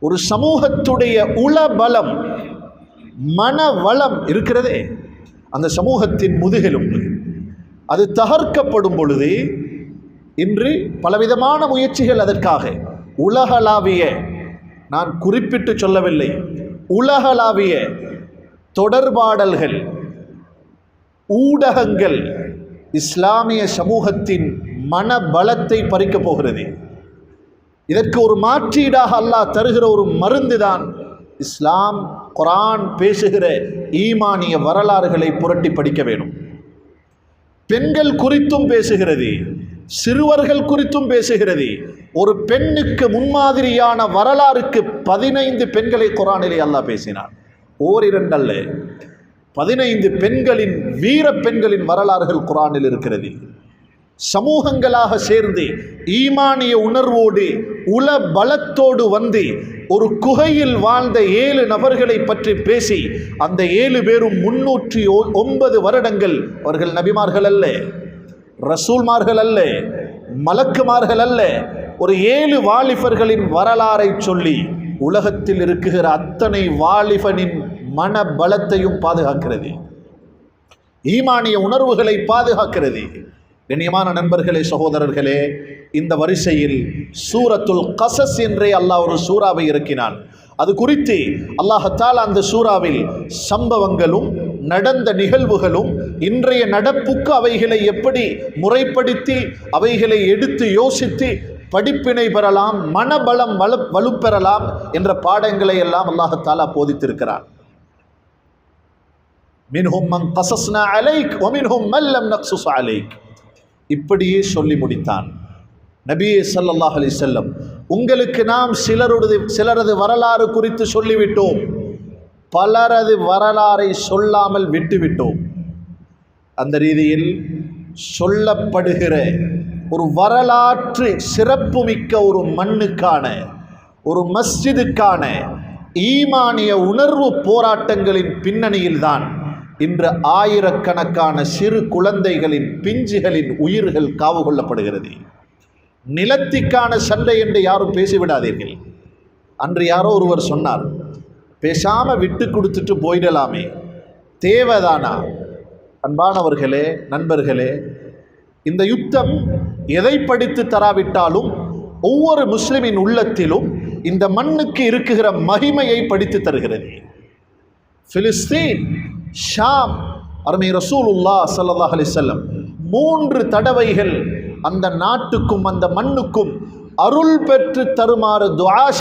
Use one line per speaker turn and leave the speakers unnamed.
ஒரு சமூகத்துடைய உள பலம் இருக்கிறதே. அந்த சமூகத்தின் முதுகெலும்பு. அது தகர்க்கப்படும் பொழுது இன்று பலவிதமான முயற்சிகள் அதற்காக. உலகளாவிய நான் குறிப்பிட்டு சொல்லவில்லை உலகளாவிய தொடர்பாடல்கள் ஊடகங்கள் இஸ்லாமிய சமூகத்தின் மன பலத்தை பறிக்கப் போகிறது. இதற்கு ஒரு மாற்றீடாக அல்லாஹ் தருகிற ஒரு மருந்து தான் இஸ்லாம் குரான் பேசுகிற ஈமானிய வரலாறுகளை புரட்டி படிக்க வேணும். பெண்கள் குறித்தும் பேசுகிறது சிறுவர்கள் குறித்தும் பேசுகிறது. ஒரு பெண்ணுக்கு முன்மாதிரியான வரலாறுக்கு பதினைந்து பெண்களை குரானிலே அல்லாஹ் பேசினார் ஓரிரண்டல்ல பதினைந்து பெண்களின் வீர பெண்களின் வரலாறுகள் குரானில் இருக்கிறது. சமூகங்களாக சேர்ந்து ஈமானிய உணர்வோடு உள பலத்தோடு வந்து ஒரு குகையில் வாழ்ந்த ஏழு நபர்களை பற்றி பேசி அந்த ஏழு பேரும் முன்னூற்றி ஒ- ஒன்பது வருடங்கள் அவர்கள் நபிமார்கள் அல்ல ரசூல்மார்கள் அல்ல மலக்குமார்கள் அல்ல ஒரு ஏழு வாலிபர்களின் வரலாறை சொல்லி உலகத்தில் இருக்குகிற அத்தனை வாலிபனின் மன பலத்தையும் பாதுகாக்கிறது. ஈமானிய உணர்வுகளை பாதுகாக்கிறது. கண்ணியமான நண்பர்களே சகோதரர்களே இந்த வரிசையில் சூரத்துல் கசஸ் என்றே அல்லாஹ் ஒரு சூறாவை இறக்கினான். அது குறித்து அல்லாஹத்தால் அந்த சூறாவில் சம்பவங்களும் நடந்த நிகழ்வுகளும் இன்றைய நடப்புக்கு அவைகளை எப்படி முறைப்படுத்தி அவைகளை எடுத்து யோசித்து படிப்பினை பெறலாம் மனபலம் வலு வலுப்பெறலாம் என்ற பாடங்களை எல்லாம் அல்லாஹத்தாலா போதித்திருக்கிறான். மின்ஹும் மங் கசஸ்னா அலைக் ஒமின்ஹும் மல்லம் நக்சுஸ் அலைக். இப்படியே சொல்லி முடித்தான். நபியே சல்லாஹ் அலி செல்லம் உங்களுக்கு நாம் சிலருடைய சிலரது வரலாறு குறித்து சொல்லிவிட்டோம். பலரது வரலாறை சொல்லாமல் விட்டுவிட்டோம். அந்த ரீதியில் சொல்லப்படுகிற ஒரு வரலாற்று சிறப்புமிக்க ஒரு மண்ணுக்கான ஒரு மஸ்ஜிதுக்கான ஈமானிய உணர்வு போராட்டங்களின் பின்னணியில்தான் இன்று ஆயிரக்கணக்கான சிறு குழந்தைகளின் பிஞ்சுகளின் உயிர்கள் காவு கொள்ளப்படுகிறது. நிலத்திற்கான சண்டை என்று யாரும் பேசிவிடாதீர்கள். அன்று யாரோ ஒருவர் சொன்னார் பேசாமல் விட்டு கொடுத்துட்டு போயிடலாமே. தேவைதானா? அன்பானவர்களே நண்பர்களே இந்த யுத்தம் எதை படித்து தராவிட்டாலும் ஒவ்வொரு முஸ்லிமின் உள்ளத்திலும் இந்த மண்ணுக்கு இருக்குகிற மகிமையை படித்து தருகிறது. பிலிஸ்தீன் ஷாம் அருமை ரசூலுல்லா சல்லாஹ் அலைஹி மூன்று தடவைகள் அந்த நாட்டுக்கும் அந்த மண்ணுக்கும் அருள் பெற்று தருமாறு துவாஷ்